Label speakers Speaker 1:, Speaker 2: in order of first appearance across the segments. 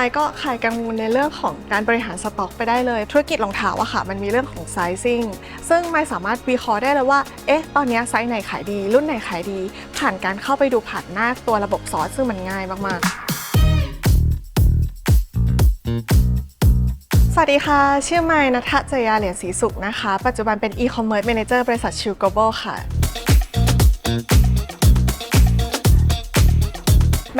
Speaker 1: มค์ก็คลายกังวลในเรื่องของการบริหารสต็อกไปได้เลย ธุรกิจรองเท้าอะค่ะ มันมีเรื่องของไซซิ่งซึ่งไม่สามารถวิเคราะห์ได้เลยว่า เอ๊ะ ตอนนี้ไซส์ไหนขายดี รุ่นไหนขายดี ผ่านการเข้าไปดูผ่านหน้าตัวระบบซอสซึ่งมันง่ายมากๆสวัสดีค่ะ ชื่อไมค์นัทจยาเหรียญศรีสุขนะคะ ปัจจุบันเป็น e-commerce manager บริษัทชิว global ค่ะ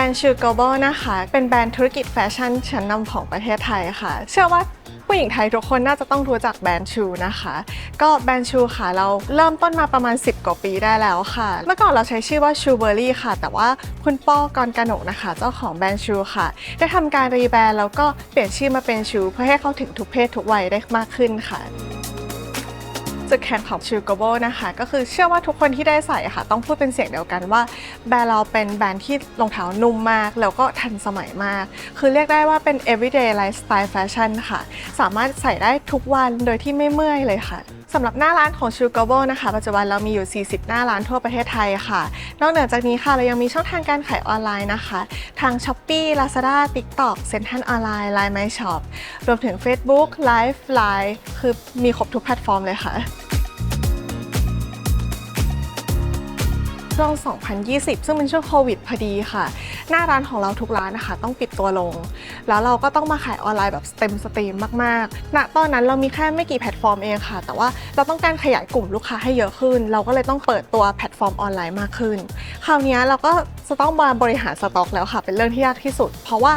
Speaker 1: รนด์ชิว global นะคะ เป็นแบรนด์ธุรกิจแฟชั่นชั้นนำของประเทศไทยค่ะ เชื่อว่าผู้หญิงไทยทุกคนน่าจะต้องรู้จักแบรนด์ชูนะคะ ก็แบรนด์ชูค่ะเราเริ่มต้นมาประมาณ 10 กว่าปีได้แล้วค่ะ เมื่อก่อนเราใช้ชื่อว่าชูเบอร์รี่ค่ะ แต่ว่าคุณป้อกรกนกนะคะ เจ้าของแบรนด์ชูค่ะ ได้ทำการรีแบรนด์แล้วก็เปลี่ยนชื่อมาเป็นชู เพื่อให้เข้าถึงทุกเพศทุกวัยได้มากขึ้นค่ะ จุดแข็งของชิว global นะคะ ก็คือเชื่อว่าทุกคนที่ได้ใส่ค่ะ ต้องพูดเป็นเสียงเดียวกันว่า แบรนด์เราเป็นแบรนด์ที่รองเท้านุ่มมาก แล้วก็ทันสมัยมาก คือเรียกได้ว่าเป็น everyday lifestyle fashion ค่ะ สามารถใส่ได้ทุกวันโดยที่ไม่เมื่อยเลยค่ะ สำหรับหน้าร้านของชิว global นะคะ ปัจจุบันเรามีอยู่ 40 หน้าร้านทั่วประเทศไทยค่ะ นอกเหนือจากนี้ค่ะ เรายังมีช่องทางการขายออนไลน์นะคะ ทาง Shopee Lazada TikTok Central Online Line My Shop รวมถึง Facebook Live Line คือมีครบทุกแพลตฟอร์มเลยค่ะ ช่วง 2020 ซึ่งเป็นช่วงโควิดพอดีค่ะ หน้าร้านของเราทุกร้านนะคะ ต้องปิดตัวลง แล้วเราก็ต้องมาขายออนไลน์แบบเต็มสตรีมมากๆณตอนนั้นเรามีแค่ไม่กี่แพลตฟอร์มเองค่ะ แต่ว่าเราต้องการขยายกลุ่มลูกค้าให้เยอะขึ้น เราก็เลยต้องเปิดตัวแพลตฟอร์มออนไลน์มากขึ้น คราวนี้เราก็จะต้องมาบริหารสต็อกแล้วค่ะ เป็นเรื่องที่ยากที่สุด เพราะว่า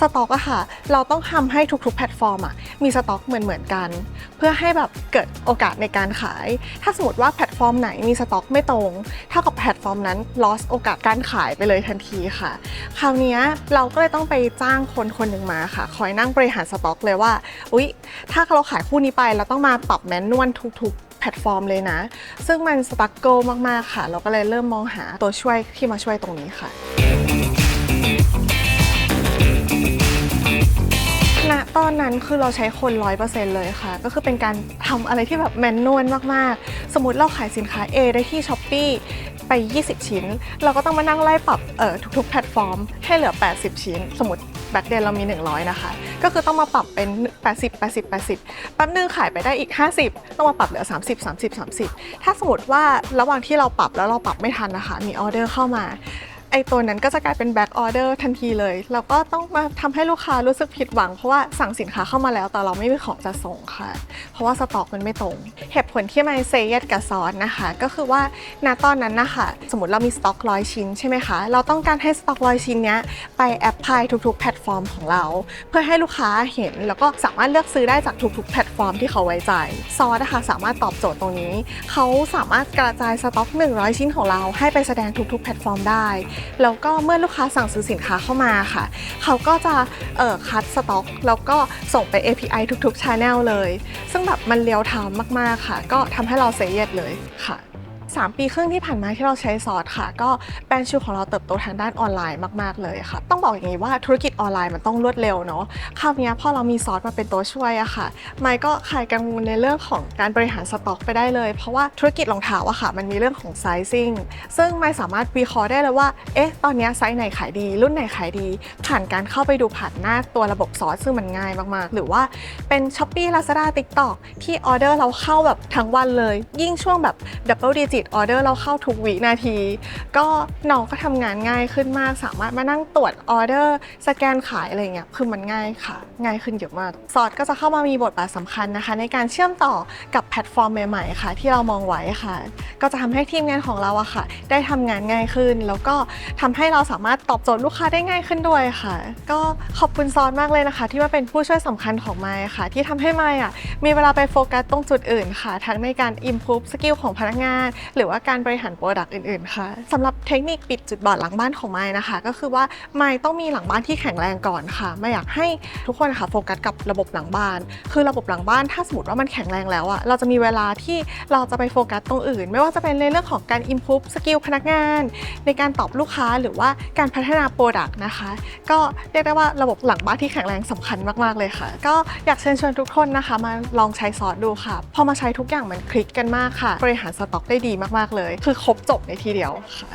Speaker 1: สต็อกอะค่ะ เราต้องทำให้ทุกๆแพลตฟอร์มอะมีสต็อกเหมือนๆกัน เพื่อให้แบบเกิดโอกาสในการขาย ถ้าสมมติว่าแพลตฟอร์มไหนมีสต็อกไม่ตรงเท่ากับแพลตฟอร์มนั้น loss โอกาสการขายไปเลยทันทีค่ะ คราวนี้เราก็เลยต้องไปจ้างคนคนหนึ่งมาค่ะ คอยนั่งบริหารสต็อกเลยว่า อุ๊ย ถ้าเราขายคู่นี้ไปเราต้องมาปรับแมนนวลทุก ๆแพลตฟอร์มเลยนะ ซึ่งมันสตั๊กเกิลมาก ๆ ค่ะ เราก็เลยเริ่มมองหาตัวช่วยที่มาช่วยตรงนี้ค่ะณตอนนั้นคือเราใช้คน 100%เลยค่ะ ก็คือเป็นการทำอะไรที่แบบแมนนวลมาก ๆ สมมติเราขายสินค้า A ได้ที่ s h อ p e e 20 ชิ้น เราก็ต้องมานั่งไล่ปรับเอ่อทุกๆ แพลตฟอร์ม ให้เหลือ 80 ชิ้น สมมติแบ็คเดนเรามี 100 นะคะ ก็คือต้องมาปรับเป็น 80 80 80แป๊บนึงขายไปได้อีก 50 ต้องมาปรับเหลือ 30 30 30 ถ้าสมมติว่าระหว่างที่เราปรับแล้วเราปรับไม่ทันนะคะ มีออเดอร์เข้ามา ไอตัวนั้นก็จะกลายเป็นแบ็กออเดอร์ทันทีเลยเราก็ต้องมาทำให้ลูกค้ารู้สึกผิดหวัง เพราะว่าสั่งสินค้าเข้ามาแล้วแต่เราไม่มีของจะส่งค่ะ เพราะว่าสต็อกมันไม่ตรง เหตุผลที่ไม่เซเยตกับซอสนะคะ ก็คือว่าณตอนนั้นนะคะสมมติเรามีสต็อกร้อยชิ้นใช่ไหมคะ เราต้องการให้สต็อกร้อยชิ้นเนี้ยไปแอปพลายทุกๆ แพลตฟอร์มของเรา เพื่อให้ลูกค้าเห็นแล้วก็สามารถเลือกซื้อได้จากทุกๆ แพลตฟอร์มที่เขาไว้ใจซอสนะคะสามารถตอบโจทย์ตรงนี้ เขาสามารถกระจายสต็อก 100 ชิ้นของเราให้ไปแสดงทุกๆ แพลตฟอร์มได้แล้วก็เมื่อลูกค้าสั่งซื้อสินค้าเข้ามาค่ะ เขาก็จะเอ่อคัดสต็อกแล้วก็ส่งไป API ทุกๆ Channel เลย ซึ่งแบบมันเลี้ยวทามมากๆค่ะ ก็ทำให้เราเซเยตเลยค่ะ 3 ปีครึ่งที่ผ่านมาที่เราใช้ซอสค่ะ ก็แบรนด์ชูของเราเติบโตทางด้านออนไลน์มากๆเลยค่ะ ต้องบอกอย่างนี้ว่าธุรกิจออนไลน์มันต้องรวดเร็วเนาะคราวนี้พอเรามีซอสมาเป็นตัวช่วยอะค่ะไมค์ก็คลายกังวลในเรื่องของการบริหารสต็อกไปได้เลย เพราะว่าธุรกิจรองเท้าอะค่ะ มันมีเรื่องของไซซิ่งซึ่งไมค์สามารถวิเคราะห์ได้เลยว่าเอ๊ะตอนนี้ไซส์ไหนขายดี รุ่นไหนขายดี ผ่านการเข้าไปดูผ่านหน้าตัวระบบซอสซึ่งมันง่ายมากๆ หรือว่าเป็น Shopee Lazada TikTok ที่ออเดอร์เราเข้าแบบทั้งวันเลย ยิ่งช่วงแบบ Double Digit ออเดอร์เราเข้าทุกวินาที ก็น้องก็ทำงานง่ายขึ้นมาก สามารถมานั่งตรวจออเดอร์ สแกนขายอะไรเงี้ยคือมันง่ายค่ะ ง่ายขึ้นเยอะมากซอสก็จะเข้ามามีบทบาทสำคัญนะคะ ในการเชื่อมต่อกับแพลตฟอร์มใหม่ๆค่ะ ที่เรามองไว้ค่ะ ก็จะทำให้ทีมงานของเราอะค่ะ ได้ทำงานง่ายขึ้น แล้วก็ทำให้เราสามารถตอบโจทย์ลูกค้าได้ง่ายขึ้นด้วยค่ะ ก็ขอบคุณซอสมากเลยนะคะ ที่มาเป็นผู้ช่วยสำคัญของไมค์ค่ะ ที่ทำให้ไมค์อะมีเวลาไปโฟกัสตรงจุดอื่นค่ะ ทั้งในการ improve สกิลของพนักงานหรือว่าการบริหารโปรดักต์อื่นๆค่ะสำหรับเทคนิคปิดจุดบอดหลังบ้านของไมค์นะคะ ก็คือว่าไมค์ต้องมีหลังบ้านที่แข็งแรงก่อนค่ะไม่อยากให้ทุกคนค่ะโฟกัสกับระบบหลังบ้าน คือระบบหลังบ้านถ้าสมมติว่ามันแข็งแรงแล้วอะเราจะมีเวลาที่เราจะไปโฟกัสตรงอื่น ไม่ว่าจะเป็นในเรื่องของการ improve สกิลพนักงาน ในการตอบลูกค้าหรือว่าการพัฒนาโปรดักต์นะคะ ก็เรียกได้ว่าระบบหลังบ้านที่แข็งแรงสำคัญมากๆเลยค่ะ ก็อยากเชิญชวนทุกคนนะคะ มาลองใช้ซอสดูค่ะ พอมาใช้ทุกอย่างมันคลิกกันมากค่ะ บริหารสต็อกได้ดีมากๆเลย คือครบจบในทีเดียวค่ะ